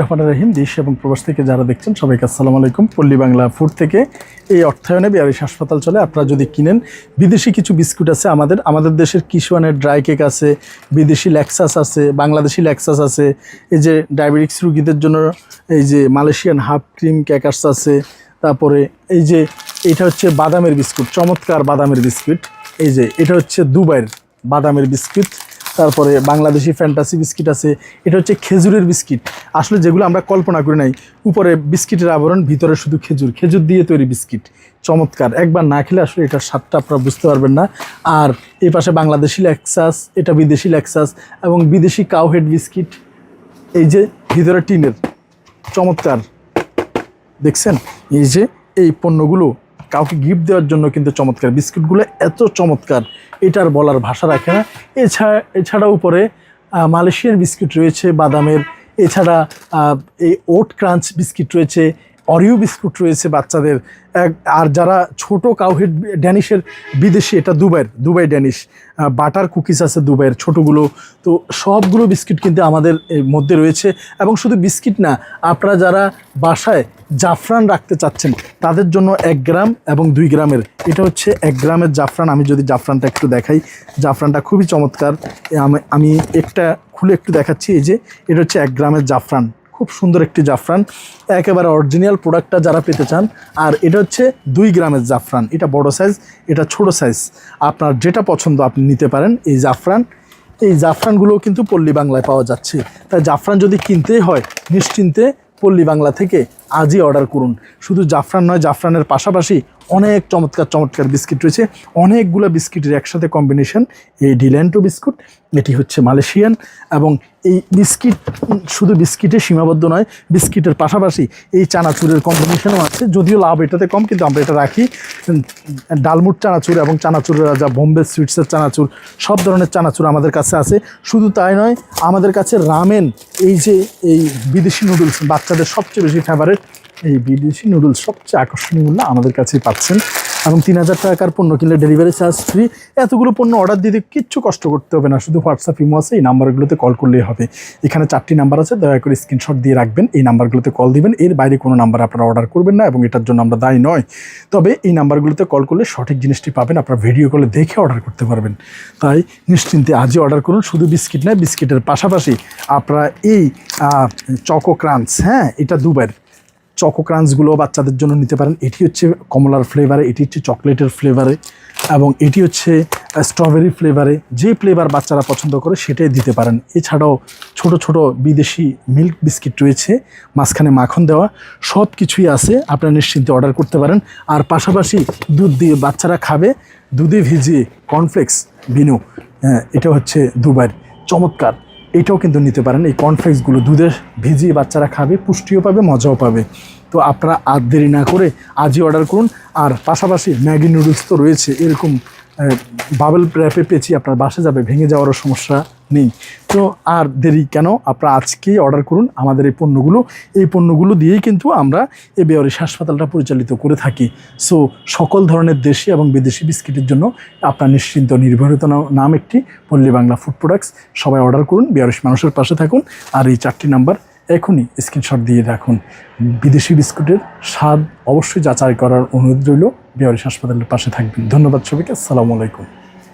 রহমান রহিম, দেশ এবং প্রবাস থেকে যারা দেখছেন সবাইকে আসসালামু আলাইকুম। পল্লী বাংলা ফুড থেকে এই অর্থায়নে বিহারিস হাসপাতাল চলে। আপনারা যদি কিনেন, বিদেশি কিছু বিস্কুট আছে আমাদের। আমাদের দেশের কিশোয়ানের ড্রাই কেক আছে, বিদেশি ল্যাক্সাস আছে, বাংলাদেশি ল্যাক্সাস আছে, এই যে ডায়াবেটিক্স রুগীদের জন্য এই যে মালয়েশিয়ান হাফ ক্রিম ক্যাকার্স আছে, তারপরে এই যে এটা হচ্ছে বাদামের বিস্কুট, চমৎকার বাদামের বিস্কুট। এই যে এটা হচ্ছে দুবাইয়ের বাদামের বিস্কুট। তারপরে বাংলাদেশি ফ্যান্টাসি বিস্কিট আছে। এটা হচ্ছে খেজুরের বিস্কিট। আসলে যেগুলো আমরা কল্পনা করি নাই, উপরে বিস্কিটের আবরণ, ভিতরে শুধু খেজুর। খেজুর দিয়ে তৈরি বিস্কিট। চমৎকার। একবার না খেলে আসলে এটার স্বাদটা আপনারা বুঝতে পারবেন না। আর এই পাশে বাংলাদেশি ল্যাক্সাস এটা বিদেশি ল্যাক্সাস এবং বিদেশি কাউহেড বিস্কিট। এই যে ভিতরে টিনের, চমৎকার। দেখছেন? এই যে এই পণ্যগুলো কাউকে গিফট দেওয়ার জন্য কিন্তু চমৎকার। বিস্কুটগুলো এত চমৎকার, এটার বলার ভাষা রাখে না। এছাড়া এছাড়া উপরে মালয়েশিয়ার বিস্কিট রয়েছে, বাদামের এছাড়া এই ওট ক্রাঞ্চ বিস্কিট রয়েছে, অরিও বিস্কুট রয়েছে বাচ্চাদের। আর যারা ছোট কাউহেড ড্যানিশের বিদেশি, এটা দুবাইয়ের, দুবাই ড্যানিশ বাটার কুকিজ আছে দুবাইয়ের, ছোটোগুলো। তো সবগুলো বিস্কিট কিন্তু আমাদের মধ্যে রয়েছে। এবং শুধু বিস্কিট না, আপনারা যারা বাসায় জাফরান রাখতে চাচ্ছেন, তাদের জন্য এক গ্রাম এবং দুই গ্রামের। এটা হচ্ছে এক গ্রামের জাফরান। আমি যদি জাফরানটা একটু দেখাই, জাফরানটা খুবই চমৎকার। আমি- একটা খুলে একটু দেখাচ্ছি, এই যে এটা হচ্ছে এক গ্রামের জাফরান। খুব সুন্দর একটি জাফরান। একেবারে অরিজিনাল প্রোডাক্টটা যারা পেতে চান, আর এটা হচ্ছে দুই গ্রামের জাফরান। এটা বড় সাইজ এটা ছোট সাইজ আপনার যেটা পছন্দ আপনি নিতে পারেন এই জাফরান। এই জাফরানগুলো কিন্তু পল্লী বাংলায় পাওয়া যাচ্ছে। তাই জাফরান যদি কিনতেই হয়, নিশ্চিন্তে পল্লী বাংলা থেকে আজই অর্ডার করুন। শুধু জাফরান নয়, জাফরানের পাশাপাশি অনেক চমৎকার চমৎকার বিস্কিট রয়েছে। অনেকগুলো বিস্কিটের একসাথে কম্বিনেশন এই ডিল্যান্টো বিস্কুট, এটি হচ্ছে মালয়েশিয়ান এবং এই বিস্কিট, শুধু বিস্কিটে সীমাবদ্ধ নয়, বিস্কিটের পাশাপাশি এই চানাচুরের কম্বিনেশনও আছে। যদিও লাভ এটাতে কম, কিন্তু আমরা এটা রাখি। ডালমুট চানাচুর এবং চানাচুরের রাজা বোম্বে সুইটসের চানাচুর, সব ধরনের চানাচুর আমাদের কাছে আছে। শুধু তাই নয়, আমাদের কাছে রামেন, এই যে এই বিদেশি নুডলস বাচ্চাদের সবচেয়ে বেশি ফেভারিট এই বিদেশি নুডলস সবচেয়ে আকর্ষণীয় মূল্য আমাদের কাছেই পাচ্ছেন। এবং তিন হাজার টাকার পণ্য কিনলে ডেলিভারি চার্জ ফ্রি এতগুলো পণ্য অর্ডার দিতে কিচ্ছু কষ্ট করতে হবে না, শুধু হোয়াটসঅ্যাপ ইমো আছে, এই নাম্বারগুলোতে কল করলেই হবে। এখানে চারটি নাম্বার আছে, দয়া করে স্ক্রিনশট দিয়ে রাখবেন, এই নাম্বারগুলোতে কল দিবেন। এর বাইরে কোনো নাম্বার আপনারা অর্ডার করবেন না এবং এটার জন্য আমরা দায়ী নয়। তবে এই নাম্বারগুলোতে কল করলে সঠিক জিনিসটি পাবেন, আপনারা ভিডিও কলে দেখে অর্ডার করতে পারবেন। তাই নিশ্চিন্তে আজই অর্ডার করুন, শুধু বিস্কিট নয়, বিস্কিটের পাশাপাশি আপনারা এই চকো ক্রাঞ্চ হ্যাঁ এটা দুবার চকো ক্রাঞ্চগুলো বাচ্চাদের জন্য নিতে পারেন। এটি হচ্ছে কমলার ফ্লেভারে এটি হচ্ছে চকলেটের ফ্লেভারে এবং এটি হচ্ছে স্ট্রবেরি ফ্লেভারে যে ফ্লেভার বাচ্চারা পছন্দ করে সেটাই দিতে পারেন। এছাড়াও ছোট ছোট বিদেশি মিল্ক বিস্কিট রয়েছে মাঝখানে মাখন দেওয়া। সব কিছুই আছে আপনারা নিশ্চিন্তে অর্ডার করতে পারেন। আর পাশাপাশি দুধ দিয়ে বাচ্চারা খাবে দুধে ভিজিয়ে কর্নফ্লেক্স বিনু। হ্যাঁ, এটা হচ্ছে দুবার চমৎকার এটাও কিন্তু নিতে পারেন। এই কর্নফ্লেক্সগুলো দুধে ভিজিয়ে বাচ্চারা খাবে, পুষ্টিও পাবে, মজাও পাবে। তো আপনারা আর দেরি না করে আজই অর্ডার করুন। আর পাশাপাশি ম্যাগি নুডলস তো রয়েছে। এরকম বাবেল র্যাপে পেঁচিয়ে আপনার বাসে যাবে, ভেঙে যাওয়ারও সমস্যা নেই। তো আর দেরি কেন? আপনারা আজকেই অর্ডার করুন আমাদের এই পণ্যগুলো। এই পণ্যগুলো দিয়েই কিন্তু আমরা এই বেয়ারিশ হাসপাতালটা পরিচালিত করে থাকি। সো সকল ধরনের দেশি এবং বিদেশি বিস্কিটের জন্য আপনার নিশ্চিন্ত নির্ভরিত নাম একটি পল্লী বাংলা ফুড প্রোডাক্টস সবাই অর্ডার করুন বেয়ারিশ মানুষের পাশে থাকুন আর এই চারটি নাম্বার এখনই স্ক্রিনশট দিয়ে রাখুন। বিদেশি বিস্কুটের স্বাদ অবশ্যই যাচাই করার অনুরোধ রইল। বিহারিশ হাসপাতালের পাশে থাকবেন। ধন্যবাদ সবাইকে। আসসালামু আলাইকুম।